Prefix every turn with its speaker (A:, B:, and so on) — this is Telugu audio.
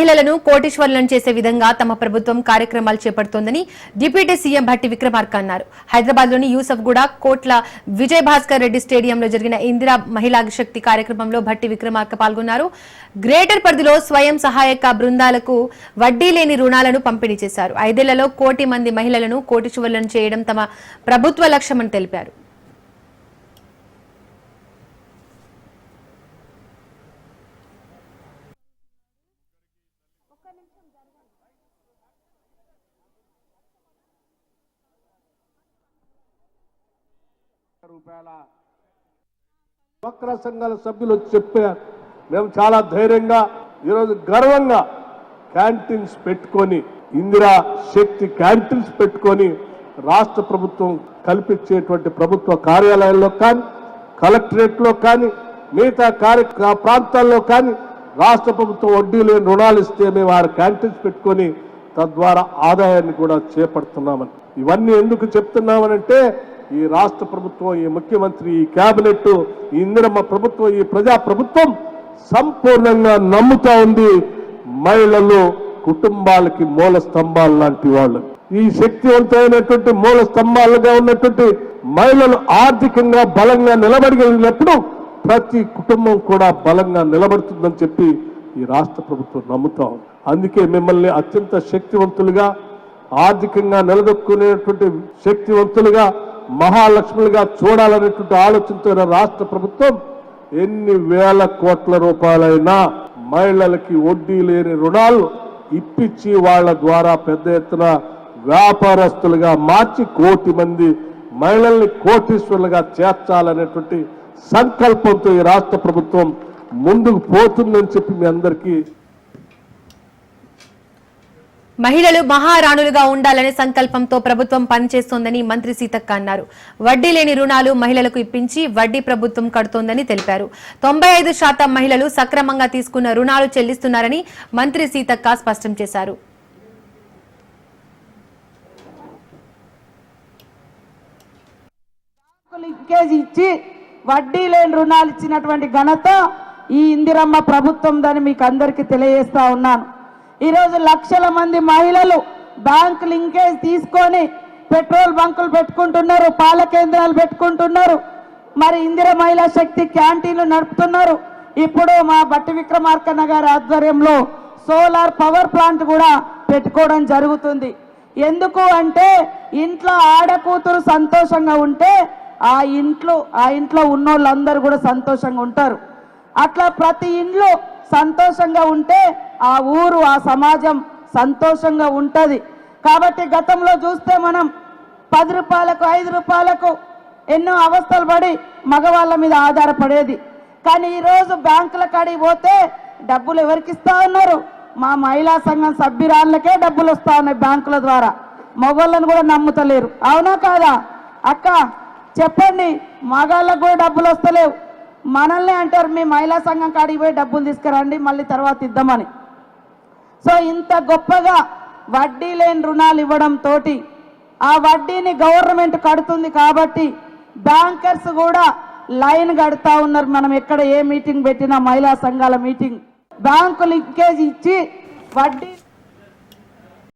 A: మహిళలను కోటీశ్వరులను చేసే విధంగా తమ ప్రభుత్వం కార్యక్రమాలు చేపడుతోందని డిప్యూటీ సీఎం భట్టి విక్రమార్క అన్నారు. హైదరాబాద్లోని యూసఫ్ గూడ కోట్ల విజయ్ భాస్కర్ రెడ్డి స్టేడియంలో జరిగిన ఇందిరా మహిళా శక్తి కార్యక్రమంలో భట్టి విక్రమార్క పాల్గొన్నారు. గ్రేటర్ పరిధిలో స్వయం సహాయక బృందాలకు వడ్డీ లేని రుణాలను పంపిణీ చేశారు. ఐదేళ్ళలో కోటి మంది మహిళలను కోటీశ్వరులను చేయడం తమ ప్రభుత్వ లక్ష్యమని తెలిపారు.
B: రూపాయల. డ్వాక్రా సంఘాల సభ్యులు వచ్చి చెప్పారు మేము చాలా ధైర్యంగా ఈరోజు గర్వంగా క్యాంటీన్స్ పెట్టుకొని ఇందిరా శక్తి క్యాంటీన్స్ పెట్టుకొని రాష్ట్ర ప్రభుత్వం కల్పించేటువంటి ప్రభుత్వ కార్యాలయాల్లో కానీ కలెక్టరేట్లో కానీ మిగతా కార్య ప్రాంతాల్లో కానీ రాష్ట్ర ప్రభుత్వం వడ్డీ లేని రుణాలు ఇస్తే మేము ఆ క్యాంటీన్స్ పెట్టుకొని తద్వారా ఆదాయాన్ని కూడా చేపడుతున్నామని. ఇవన్నీ ఎందుకు చెప్తున్నామనంటే ఈ రాష్ట్ర ప్రభుత్వం ఈ ముఖ్యమంత్రి ఈ కేబినెట్ ఇందిరమ్మ ప్రభుత్వం ఈ ప్రజా ప్రభుత్వం సంపూర్ణంగా నమ్ముతా ఉంది. మహిళలు కుటుంబాలకి మూల స్తంభాలు లాంటి వాళ్ళు. ఈ శక్తివంతమైనటువంటి మూల స్తంభాలుగా ఉన్నటువంటి మహిళలు ఆర్థికంగా బలంగా నిలబడగలిగినప్పుడు ప్రతి కుటుంబం కూడా బలంగా నిలబడుతుందని చెప్పి ఈ రాష్ట్ర ప్రభుత్వం నమ్ముతాం అందుకే మిమ్మల్ని అత్యంత శక్తివంతులుగా ఆర్థికంగా నిలదొక్కునేటువంటి శక్తివంతులుగా మహాలక్ష్ములుగా చూడాలనేటువంటి ఆలోచనతో రాష్ట్ర ప్రభుత్వం ఎన్ని వేల కోట్ల రూపాయలైనా మహిళలకి వడ్డీ లేని రుణాలు ఇప్పించి వాళ్ళ ద్వారా పెద్ద ఎత్తున వ్యాపారస్తులుగా మార్చి కోటి మంది మహిళల్ని కోటీశ్వరులుగా చేర్చాలనేటువంటి సంకల్పంతో ఈ రాష్ట్ర ప్రభుత్వం ముందుకు పోతుందని చెప్పి మీ అందరికీ
A: మహిళలు మహారాణులుగా ఉండాలనే సంకల్పంతో ప్రభుత్వం పనిచేస్తోందని మంత్రి సీతక్క అన్నారు. వడ్డీ లేని రుణాలు మహిళలకు ఇప్పించి వడ్డీ ప్రభుత్వం కడుతోందని తెలిపారు. తొంభై ఐదు శాతం మహిళలు సక్రమంగా తీసుకున్న రుణాలు చెల్లిస్తున్నారని మంత్రి సీతక్క స్పష్టం చేశారు.
C: ఇచ్చి వడ్డీ లేని రుణాలు ఇచ్చినటువంటి ఘనత ఈ ఇందిరమ్మ ప్రభుత్వం దాన్ని మీకు అందరికీ తెలియజేస్తా ఉన్నాను. ఈరోజు లక్షల మంది మహిళలు బ్యాంక్ లింకేజ్ తీసుకొని పెట్రోల్ బంకులు పెట్టుకుంటున్నారు పాల కేంద్రాలు పెట్టుకుంటున్నారు. మరి ఇందిర మహిళా శక్తి క్యాంటీన్లు నడుపుతున్నారు. ఇప్పుడు మా బట్టి విక్రమార్కన్న గారి ఆధ్వర్యంలో సోలార్ పవర్ ప్లాంట్ కూడా పెట్టుకోవడం జరుగుతుంది. ఎందుకు అంటే ఇంట్లో ఆడకూతురు సంతోషంగా ఉంటే ఆ ఇంట్లో ఆ ఇంట్లో ఉన్నోళ్ళందరూ కూడా సంతోషంగా ఉంటారు. అట్లా ప్రతి ఇంట్లో సంతోషంగా ఉంటే ఆ ఊరు ఆ సమాజం సంతోషంగా ఉంటుంది. కాబట్టి గతంలో చూస్తే మనం పది రూపాయలకు ఐదు రూపాయలకు ఎన్నో అవస్థలు పడి మగవాళ్ళ మీద ఆధారపడేది. కానీ ఈరోజు బ్యాంకుల కాడికి పోతే డబ్బులు ఎవరికి ఇస్తా ఉన్నారు? మా మహిళా సంఘం సభ్యురాళ్ళకే డబ్బులు వస్తా ఉన్నాయి బ్యాంకుల ద్వారా. మగవాళ్ళని కూడా నమ్ముతలేరు. అవునా కాదా? అక్క చెప్పండి. మగాళ్ళకు కూడా డబ్బులు వస్తలేవు. మనల్ని అంటారు మీ మహిళా సంఘం కాడికి పోయి డబ్బులు తీసుకురండి మళ్ళీ తర్వాత ఇద్దామని. సో ఇంత గొప్పగా వడ్డీ లేని రుణాలు ఇవ్వడం తోటి ఆ వడ్డీని గవర్నమెంట్ కడుతుంది కాబట్టి బ్యాంకర్స్ కూడా లైన్ కడతా ఉన్నారు. మనం ఎక్కడ ఏ మీటింగ్ పెట్టినా మహిళా సంఘాల మీటింగ్. బ్యాంకు లింకేజ్ ఇచ్చి వడ్డీ